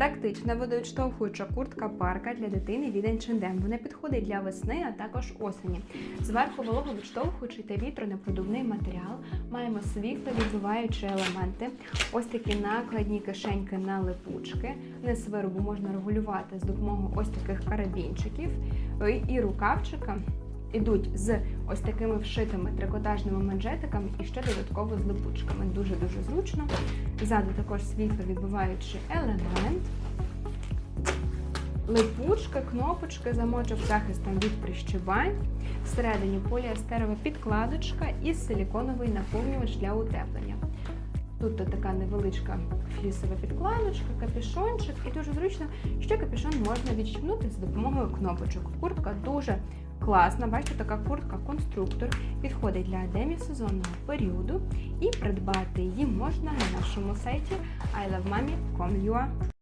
Практична водовідштовхуюча куртка парка для дитини від H&M. Вона підходить для весни, а також осені. Зверху вологовідштовхуючий та вітронепродувний матеріал. Маємо світловідбиваючі елементи. Ось такі накладні кишеньки на липучки. Низ виробу можна регулювати з допомогою ось таких карабінчиків і рукавчика. Ідуть з ось такими вшитими трикотажними манжетиками і ще додатково з липучками. Дуже-дуже зручно. Ззаду також світло світловідбиваючий елемент. Липучки, кнопочки, замочок захистом від прищибань. Всередині поліестерова підкладочка і силіконовий наповнювач для утеплення. Тут така невеличка флісова підкладочка, капюшончик, і дуже зручно, що капюшон можна відщипнути з допомогою кнопочок. Куртка дуже класна. Бачите, така куртка-конструктор підходить для демісезонного періоду, і придбати її можна на нашому сайті ilovemami.com.ua.